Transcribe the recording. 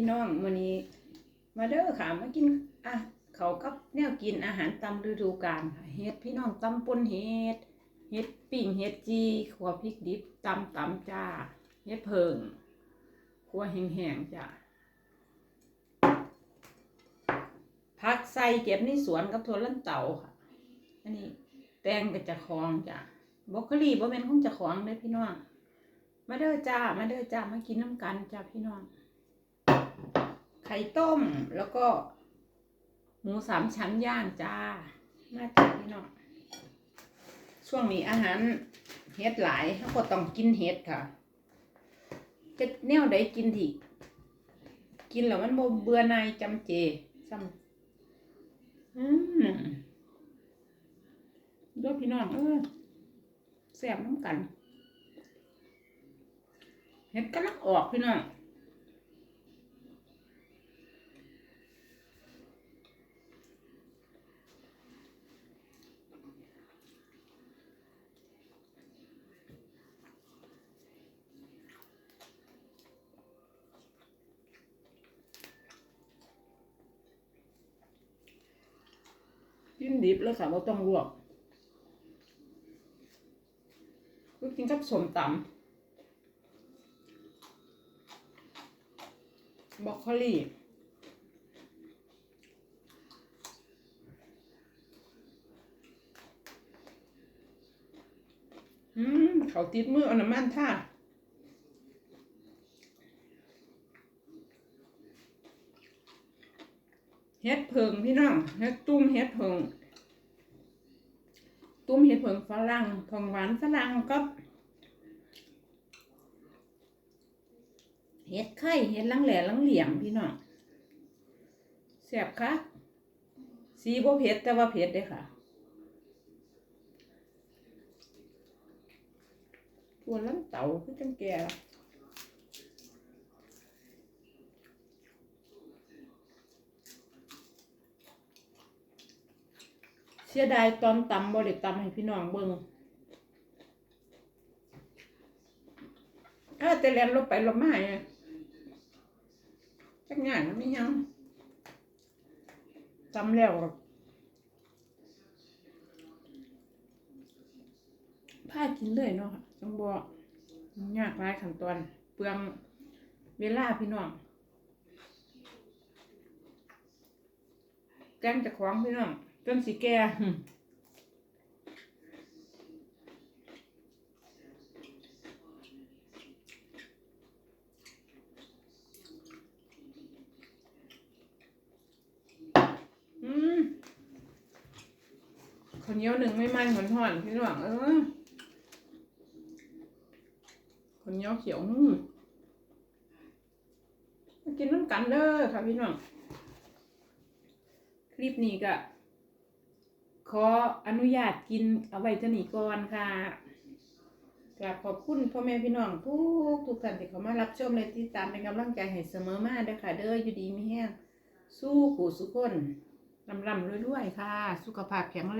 พี่น้องมื้อนี้ มาเด้อค่ะ มากินอะเขากับแนวกินอาหารตามฤดูกาลค่ะเฮ็ดพี่น้องตำปนเฮ็ดเฮ็ดปิ้งเฮ็ดจีขัวพริกดิบตำตำจ้าเฮ็ดเพิงขัวแห้งๆจ้าผักใส่เก็บในสวนกับถั่วลันเตาค่ะ อันนี้แตงก็จะคองจ้ะบรอกโคลีบ่แม่นของจะของเด้พี่น้องมาเด้อจ้า มาเด้อจ้ามากินน้ำกันจ้าพี่น้อง ไข่ต้มแล้วก็ หมูสามชั้นย่างจ้ามาจ้าพี่น้องช่วงนี้อาหารเฮ็ดหลายเขาก็ต้องกินเฮ็ดค่ะจะแนวใดกินทีกินแล้วมันบเบื่อหนายจำเจซ้ำอืมด้วยพี่น้องเออแซ่บน้ำกัน เห็ดกำลังออกพี่น้อง กินดิบแล้วค่ะเราต้องลวกก็กินกับสมตำบอกโคลี่อืมเขาติดมือเอาน้ำมันท่า เฮ็ดเพิงพี่น้องเฮ็ดตุ้มเฮ็ดเพิงตุ้มเฮ็ดเพิงฝรั่งผงหวานฝรั่งกับเห็ดไข่เห็ดลังแหล่ลังเหลี่ยมพี่น้องแซ่บค่ะสีบ่เผ็ดแต่ว่าเผ็ดเด้ค่ะตัวลังเต่าคือจังแก่ละ เสียดายตอนตำบ่ได้ตำให้พี่น้องเบิ่งถ้าแต่แลนลบไปลบมาเนี่ยจักงานมันไม่ยังจำแล้วก็พากินเลยเนาะค่ะต้องบอกยากหลายขั้นตอน เปลืองเวลาพี่น้องแกงจะคว้างพี่น้อง จนสีแก่หึอืมข้าวเหนียวหนึ่งไม่มันหอนหอนพี่น้องเออข้าวเหนียวเขียวอืมากินน้ำกันเด้อค่ะพี่น้อง คลิปนี้ก็ ขออนุญาตกินเอาไว้เท่านี้ก่อนค่ะกราบขอบคุณพ่อแม่พี่น้องทุกทุกท่านที่เข้ามารับชมและติดตามเป็นกำลังใจให้เสมอมาเด้อค่ะ เด้ออยู่ดีไม่แห้งสู้ขู่สุขคนลำลำรวยๆค่ะ สุขภาพแข็งแรง